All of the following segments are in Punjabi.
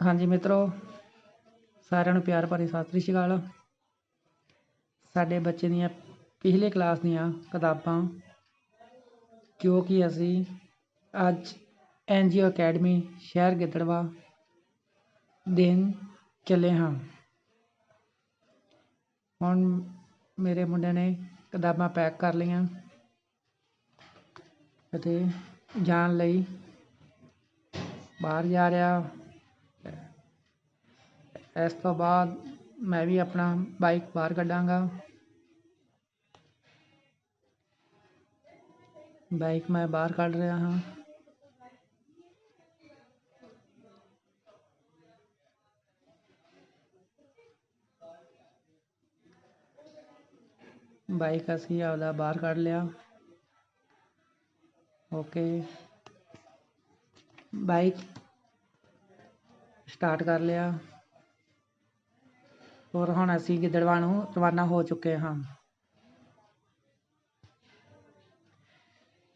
ਹਾਂਜੀ ਮਿੱਤਰੋ, ਸਾਰਿਆਂ ਨੂੰ ਪਿਆਰ ਭਰੀ ਸਤਿ ਸ੍ਰੀ ਅਕਾਲ। ਸਾਡੇ ਬੱਚੇ ਦੀਆਂ ਪਿਛਲੇ ਕਲਾਸ ਦੀਆਂ ਕਿਤਾਬਾਂ ਜੋ ਕਿ ਅਸੀਂ ਅੱਜ ਐਨਜੀਓ ਅਕੈਡਮੀ ਸ਼ਹਿਰ ਗਿੱਦੜਵਾ ਦੇਣ ਚੱਲੇ ਹਾਂ। ਹੁਣ ਮੇਰੇ ਮੁੰਡੇ ਨੇ ਕਿਤਾਬਾਂ ਪੈਕ ਕਰ ਲਈਆਂ ਅਤੇ ਜਾਣ ਲਈ ਬਾਹਰ ਜਾ ਰਿਹਾ। ਇਸ ਤੋਂ ਬਾਅਦ ਮੈਂ ਵੀ ਆਪਣਾ ਬਾਈਕ ਬਾਹਰ ਕੱਢਾਂਗਾ। ਬਾਈਕ ਮੈਂ ਬਾਹਰ ਕੱਢ ਰਿਹਾ ਹਾਂ। ਬਾਈਕ ਅਸੀਂ ਆਪਦਾ ਬਾਹਰ ਕੱਢ ਲਿਆ। ਓਕੇ ਬਾਈਕ ਸਟਾਰਟ ਕਰ ਲਿਆ। ਔਰ ਹੁਣ ਅਸੀਂ ਗਿੱਦੜਵਾ ਨੂੰ ਰਵਾਨਾ ਹੋ ਚੁੱਕੇ ਹਾਂ।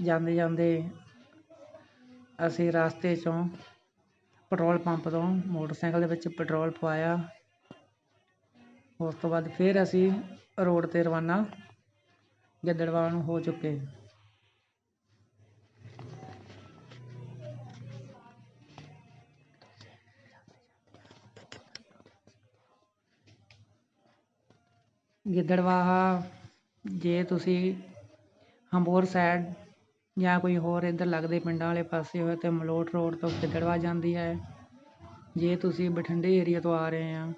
ਜਾਂਦੇ ਜਾਂਦੇ ਅਸੀਂ ਰਸਤੇ 'ਚੋਂ ਪੈਟਰੋਲ ਪੰਪ ਤੋਂ ਮੋਟਰਸਾਈਕਲ ਦੇ ਵਿੱਚ ਪੈਟਰੋਲ ਪਵਾਇਆ। ਉਸ ਤੋਂ ਬਾਅਦ ਫਿਰ ਅਸੀਂ ਰੋਡ 'ਤੇ ਰਵਾਨਾ ਗਿੱਦੜਵਾ ਨੂੰ ਹੋ ਚੁੱਕੇ। ਗਿੱਦੜਵਾਹਾ, ਜੇ ਤੁਸੀਂ ਹੰਬੋਰ ਸਾਈਡ ਜਾਂ ਕੋਈ ਹੋਰ ਇੱਧਰ ਲੱਗਦੇ ਪਿੰਡਾਂ ਵਾਲੇ ਪਾਸੇ ਹੋਏ ਤਾਂ ਮਲੋਟ ਰੋਡ ਤੋਂ ਗਿੱਦੜਵਾ ਜਾਂਦੀ ਹੈ, ਜੇ ਤੁਸੀਂ ਬਠਿੰਡੇ ਏਰੀਏ ਤੋਂ ਆ ਰਹੇ ਹਾਂ,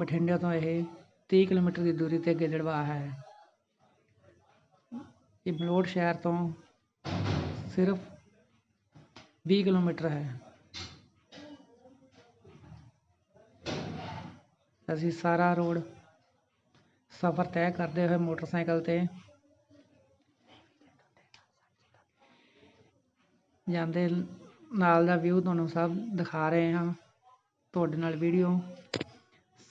ਬਠਿੰਡੇ ਤੋਂ ਇਹ ਤੀਹ ਕਿਲੋਮੀਟਰ ਦੀ ਦੂਰੀ 'ਤੇ ਗਿੱਦੜਵਾ ਹੈ। ਇਹ ਮਲੋਟ ਸ਼ਹਿਰ ਤੋਂ ਸਿਰਫ ਵੀਹ ਕਿਲੋਮੀਟਰ ਹੈ। ਅਸੀਂ ਸਾਰਾ ਰੋਡ ਸਫ਼ਰ ਤੈਅ ਕਰਦੇ ਹੋਏ ਮੋਟਰਸਾਈਕਲ 'ਤੇ ਜਾਂਦੇ ਨਾਲ ਦਾ ਵਿਊ ਤੁਹਾਨੂੰ ਸਭ ਦਿਖਾ ਰਹੇ ਹਾਂ। ਤੁਹਾਡੇ ਨਾਲ ਵੀਡੀਓ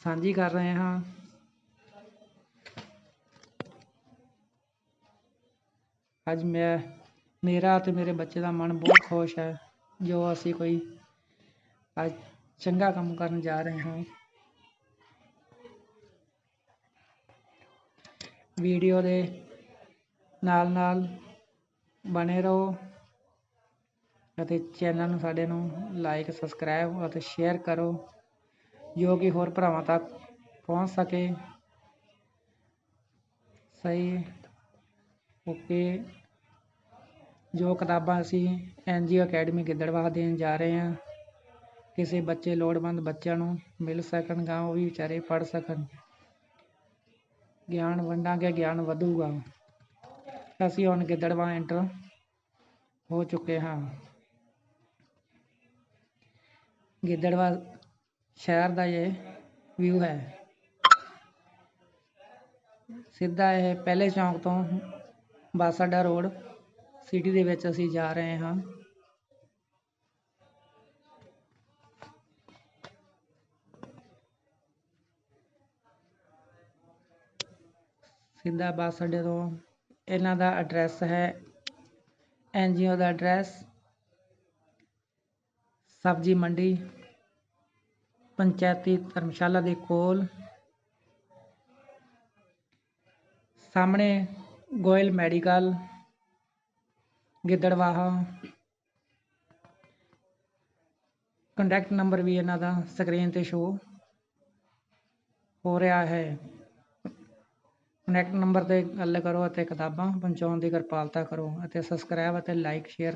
ਸਾਂਝੀ ਕਰ ਰਹੇ ਹਾਂ। ਅੱਜ ਮੈਂ, ਮੇਰਾ ਅਤੇ ਮੇਰੇ ਬੱਚੇ ਦਾ ਮਨ ਬਹੁਤ ਖੁਸ਼ ਹੈ, ਜੋ ਅਸੀਂ ਕੋਈ ਅੱਜ ਚੰਗਾ ਕੰਮ ਕਰਨ ਜਾ ਰਹੇ ਹਾਂ। ਵੀਡੀਓ ਦੇ ਨਾਲ ਨਾਲ ਬਣੇ ਰਹੋ ਅਤੇ ਚੈਨਲ ਨੂੰ ਸਾਡੇ ਨੂੰ ਲਾਈਕ ਸਬਸਕ੍ਰਾਈਬ ਅਤੇ ਸ਼ੇਅਰ ਕਰੋ, ਜੋ ਕਿ ਹੋਰ ਭਰਾਵਾਂ ਤੱਕ ਪਹੁੰਚ ਸਕੇ। ਸਹੀ, ਓਕੇ। ਜੋ ਕਿਤਾਬਾਂ ਅਸੀਂ ਐਨਜੀਓ ਅਕੈਡਮੀ ਗਿੱਦੜਵਾਹ ਦੇਣ ਜਾ ਰਹੇ ਹਾਂ, ਕਿਸੇ ਬੱਚੇ ਲੋੜਵੰਦ ਬੱਚਿਆਂ ਨੂੰ ਮਿਲ ਸਕਣ ਗਾ ਉਹ ਵੀ ਵਿਚਾਰੇ ਪੜ੍ਹ ਸਕਣ। ਗਿਆਨ ਵੰਡਾਂਗੇ, ਗਿਆਨ ਵਧੂਗਾ। ਅਸੀਂ ਹੁਣ ਗਿੱਦੜਵਾ ਐਂਟਰ ਹੋ ਚੁੱਕੇ ਹਾਂ। ਗਿੱਦੜਵਾ ਸ਼ਹਿਰ ਦਾ ਇਹ ਵਿਊ ਹੈ। ਸਿੱਧਾ ਇਹ ਪਹਿਲੇ ਚੌਂਕ ਤੋਂ ਬੱਸ ਅੱਡਾ ਰੋਡ ਸਿਟੀ ਦੇ ਵਿੱਚ ਅਸੀਂ ਜਾ ਰਹੇ ਹਾਂ। ਸਿੱਧਾ ਬੱਸ ਅੱਡੇ ਤੋਂ ਇਹਨਾਂ ਦਾ ਐਡਰੈਸ ਹੈ ਐਨਜੀਓ ਦਾ ਐਡਰੈਸ ਸਬਜ਼ੀ ਮੰਡੀ, ਪੰਚਾਇਤੀ ਧਰਮਸ਼ਾਲਾ ਦੇ ਕੋਲ, ਸਾਹਮਣੇ Goyal medical, Gidderbaha contact number ਵੀ ਇਹਨਾਂ ਦਾ ਸਕਰੀਨ ਤੇ ਸ਼ੋ ਹੋ ਰਿਹਾ ਹੈ। ਕਨੈਕਟ ਨੰਬਰ ਤੇ ਗੱਲ ਕਰੋ ਅਤੇ ਕਿਤਾਬਾਂ ਪਹੁੰਚਾਉਣ ਦੀ ਕਿਰਪਾਲਤਾ ਕਰੋ ਅਤੇ ਸਬਸਕ੍ਰਾਈਬ ਅਤੇ ਲਾਈਕ ਸ਼ੇਅਰ